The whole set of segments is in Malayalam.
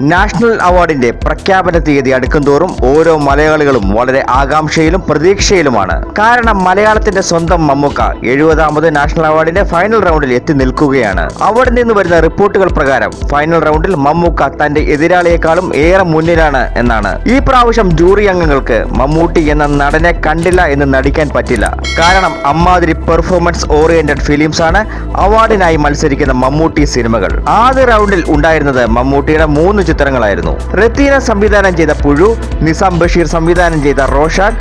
നാഷണൽ അവാർഡിന്റെ പ്രഖ്യാപന തീയതി അടുക്കുംതോറും ഓരോ മലയാളികളും വളരെ ആകാംക്ഷയിലും പ്രതീക്ഷയിലുമാണ്. കാരണം മലയാളത്തിന്റെ സ്വന്തം മമ്മൂക്ക എഴുപതാമത് നാഷണൽ അവാർഡിന്റെ ഫൈനൽ റൗണ്ടിൽ എത്തി നിൽക്കുകയാണ്. അവിടെ നിന്ന് വരുന്ന റിപ്പോർട്ടുകൾ പ്രകാരം ഫൈനൽ റൗണ്ടിൽ മമ്മൂക്ക തന്റെ എതിരാളിയെക്കാളും ഏറെ മുന്നിലാണ് എന്നാണ്. ഈ പ്രാവശ്യം ജൂറി അംഗങ്ങൾക്ക് മമ്മൂട്ടി എന്ന നടനെ കണ്ടില്ല എന്ന് നടിക്കാൻ പറ്റില്ല. കാരണം അമ്മാതിരി പെർഫോമൻസ് ഓറിയന്റഡ് ഫിലിംസ് ആണ് അവാർഡിനായി മത്സരിക്കുന്ന മമ്മൂട്ടി സിനിമകൾ. ആദ്യ റൗണ്ടിൽ ഉണ്ടായിരുന്നത് മമ്മൂട്ടിയുടെ മൂന്ന് ചിത്രങ്ങളായിരുന്നു റത്തീന സംവിധാനം ചെയ്ത പുഴു നിസാം ബഷീർ സംവിധാനം ചെയ്ത റോഷാൻ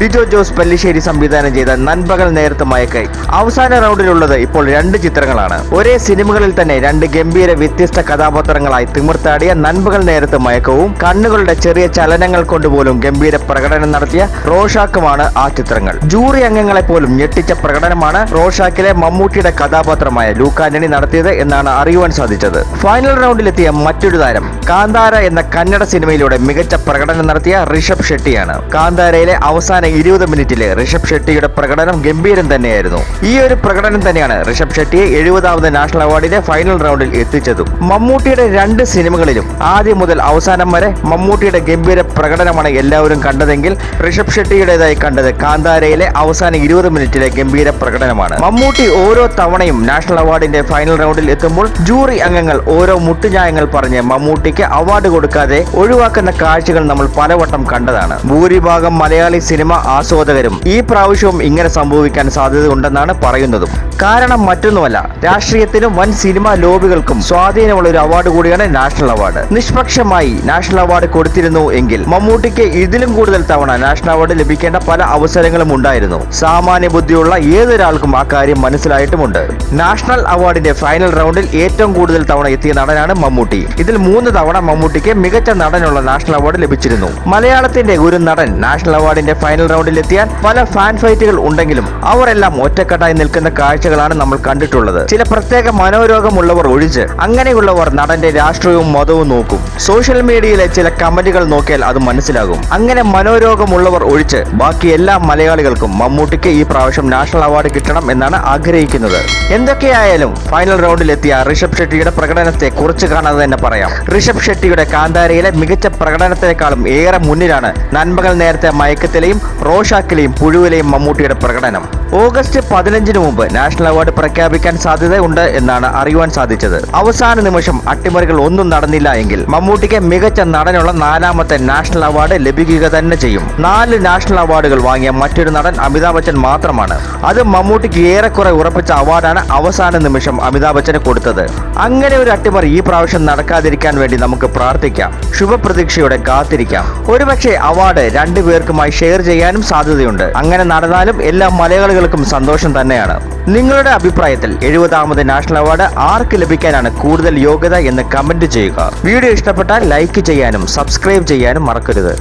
ലിജോ ജോസ് പല്ലിശ്ശേരി സംവിധാനം ചെയ്ത നൻപകൽ നേരത്ത് മയക്കൈ. അവസാന റൗണ്ടിലുള്ളത് ഇപ്പോൾ രണ്ട് ചിത്രങ്ങളാണ്. ഒരേ സിനിമകളിൽ തന്നെ രണ്ട് ഗംഭീര വ്യത്യസ്ത കഥാപാത്രങ്ങളായി തിമിർത്താടിയ നൻപകൽ നേരത്ത് മയക്കവും കണ്ണുകളുടെ ചെറിയ ചലനങ്ങൾ കൊണ്ടുപോലും ഗംഭീര പ്രകടനം നടത്തിയ റോഷാക്കുമാണ് ആ ചിത്രങ്ങൾ. ജൂറി അംഗങ്ങളെ പോലും ഞെട്ടിച്ച പ്രകടനമാണ് റോഷാക്കിലെ മമ്മൂട്ടിയുടെ കഥാപാത്രമായ ലൂക്കാന്റണി നടത്തിയത് എന്നാണ് അറിയുവാൻ സാധിച്ചത്. ഫൈനൽ റൗണ്ടിലെത്തിയ മറ്റൊരു താരം കാന്താര എന്ന കന്നഡ സിനിമയിലൂടെ മികച്ച പ്രകടനം നടത്തിയ ഋഷഭ് ഷെട്ടിയാണ്. കാന്താരയിലെ അവസാന ഇരുപത് മിനിറ്റിലെ ഋഷഭ് ഷെട്ടിയുടെ പ്രകടനം ഗംഭീരം തന്നെയായിരുന്നു. ഈ ഒരു പ്രകടനം തന്നെയാണ് ഋഷഭ് ഷെട്ടിയെ എഴുപതാമത് നാഷണൽ അവാർഡിന്റെ ഫൈനൽ റൗണ്ടിൽ എത്തിച്ചതും. മമ്മൂട്ടിയുടെ രണ്ട് സിനിമകളിലും ആദ്യം മുതൽ അവസാനം വരെ മമ്മൂട്ടിയുടെ ഗംഭീര പ്രകടനമാണ് എല്ലാവരും കണ്ടതെങ്കിൽ ഋഷഭ് ഷെട്ടിയുടേതായി കണ്ടത് കാന്താരയിലെ അവസാന ഇരുപത് മിനിറ്റിലെ ഗംഭീര പ്രകടനമാണ്. മമ്മൂട്ടി ഓരോ തവണയും നാഷണൽ അവാർഡിന്റെ ഫൈനൽ റൗണ്ടിൽ എത്തുമ്പോൾ ജൂറി അംഗങ്ങൾ ഓരോ മുട്ടുന്യായങ്ങൾ പറഞ്ഞ് മമ്മൂട്ടിക്ക് അവാർഡ് കൊടുക്കാതെ ഒഴിവാക്കുന്ന കാഴ്ചകൾ നമ്മൾ പലവട്ടം കണ്ടതാണ്. ഭൂരിഭാഗം മലയാളി സിനിമ ആസ്വാദകരും ഈ പ്രാവശ്യവും ഇങ്ങനെ സംഭവിക്കാൻ സാധ്യതയുണ്ടെന്നാണ് പറയുന്നതും. കാരണം മറ്റൊന്നുമല്ല രാഷ്ട്രീയത്തിനും വൻ സിനിമാ ലോബികൾക്കും സ്വാധീനമുള്ള ഒരു അവാർഡ് കൂടിയാണ് നാഷണൽ അവാർഡ് നിഷ്പക്ഷമായി നാഷണൽ അവാർഡ് കൊടുത്തിരുന്നു എങ്കിൽ മമ്മൂട്ടിക്ക് ഇതിലും കൂടുതൽ തവണ നാഷണൽ അവാർഡ് ലഭിക്കേണ്ട പല അവസരങ്ങളും ഉണ്ടായിരുന്നു. സാമാന്യ ബുദ്ധിയുള്ള ഏതൊരാൾക്കും ആ കാര്യം മനസ്സിലായിട്ടുമുണ്ട്. നാഷണൽ അവാർഡിന്റെ ഫൈനൽ റൗണ്ടിൽ ഏറ്റവും കൂടുതൽ തവണ എത്തിയ നടനാണ് മമ്മൂട്ടി. ഇതിൽ മൂന്ന് തവണ മമ്മൂട്ടിക്ക് മികച്ച നടനുള്ള നാഷണൽ അവാർഡ് ലഭിച്ചിരുന്നു. മലയാളത്തിന്റെ ഒരു നടൻ നാഷണൽ അവാർഡിന്റെ ഫൈനൽ റൗണ്ടിൽ എത്തിയാൽ പല ഫാൻ ഫൈറ്റുകൾ ഉണ്ടെങ്കിലും അവരെല്ലാം ഒറ്റക്കെട്ടായി നിൽക്കുന്ന കാഴ്ചകളാണ് നമ്മൾ കണ്ടിട്ടുള്ളത്. ചില പ്രത്യേക മനോരോഗമുള്ളവർ ഒഴിച്ച് അങ്ങനെയുള്ളവർ നടന്റെ രാഷ്ട്രീയവും മതവും നോക്കും. സോഷ്യൽ മീഡിയയിലെ ചില കമന്റുകൾ നോക്കിയാൽ അത് മനസ്സിലാകും. അങ്ങനെ മനോരോഗമുള്ളവർ ഒഴിച്ച് ബാക്കി എല്ലാ മലയാളികൾക്കും മമ്മൂട്ടിക്ക് ഈ പ്രാവശ്യം നാഷണൽ അവാർഡ് കിട്ടണം എന്നാണ് ആഗ്രഹിക്കുന്നത്. എന്തൊക്കെയായാലും ഫൈനൽ റൗണ്ടിൽ എത്തിയ ഋഷഭ് ഷെട്ടിയുടെ പ്രകടനത്തെ കുറിച്ച് കാണാതെ തന്നെ പറയാം. ഋഷഭ് ഷെട്ടിയുടെ കാന്താരയിലെ മികച്ച പ്രകടനത്തെക്കാളും ഏറെ മുന്നിലാണ് നന്മകൾ നേരത്തെ മയക്കത്തിലെയും റോഷാക്കിലെയും പുഴുവിലെയും മമ്മൂട്ടിയുടെ പ്രകടനം. ഓഗസ്റ്റ് പതിനഞ്ചിന് മുമ്പ് നാഷണൽ അവാർഡ് പ്രഖ്യാപിക്കാൻ സാധ്യതയുണ്ട് എന്നാണ് അറിയുവാൻ സാധിച്ചത്. അവസാന നിമിഷം അട്ടിമറികൾ ഒന്നും നടന്നില്ല എങ്കിൽ മമ്മൂട്ടിക്ക് മികച്ച നടനുള്ള നാലാമത്തെ നാഷണൽ അവാർഡ് ലഭിക്കുക തന്നെ ചെയ്യും. നാല് നാഷണൽ അവാർഡുകൾ വാങ്ങിയ മറ്റൊരു നടൻ അമിതാഭ് ബച്ചൻ മാത്രമാണ്. അത് മമ്മൂട്ടിക്ക് ഏറെക്കുറെ ഉറപ്പിച്ച അവാർഡാണ് അവസാന നിമിഷം അമിതാഭ് ബച്ചന് കൊടുത്തത്. അങ്ങനെ ഒരു അട്ടിമറി ഈ പ്രാവശ്യം നടക്കാതിരിക്കാൻ വേണ്ടി നമുക്ക് പ്രാർത്ഥിക്കാം. ശുഭപ്രതീക്ഷയോടെ കാത്തിരിക്കാം. ഒരുപക്ഷെ അവാർഡ് രണ്ടു പേർക്കുമായി ഷെയർ ചെയ്യാനും സാധ്യതയുണ്ട്. അങ്ങനെ നടന്നാലും എല്ലാ മലയാളികൾക്കും സന്തോഷം തന്നെയാണ്. നിങ്ങളുടെ അഭിപ്രായത്തിൽ എഴുപതാമത് നാഷണൽ അവാർഡ് ആർക്ക് ലഭിക്കാനാണ് കൂടുതൽ യോഗ്യത എന്ന് കമന്റ് ചെയ്യുക. വീഡിയോ ഇഷ്ടപ്പെട്ടാൽ ലൈക്ക് ചെയ്യാനും സബ്സ്ക്രൈബ് ചെയ്യാനും മറക്കരുത്.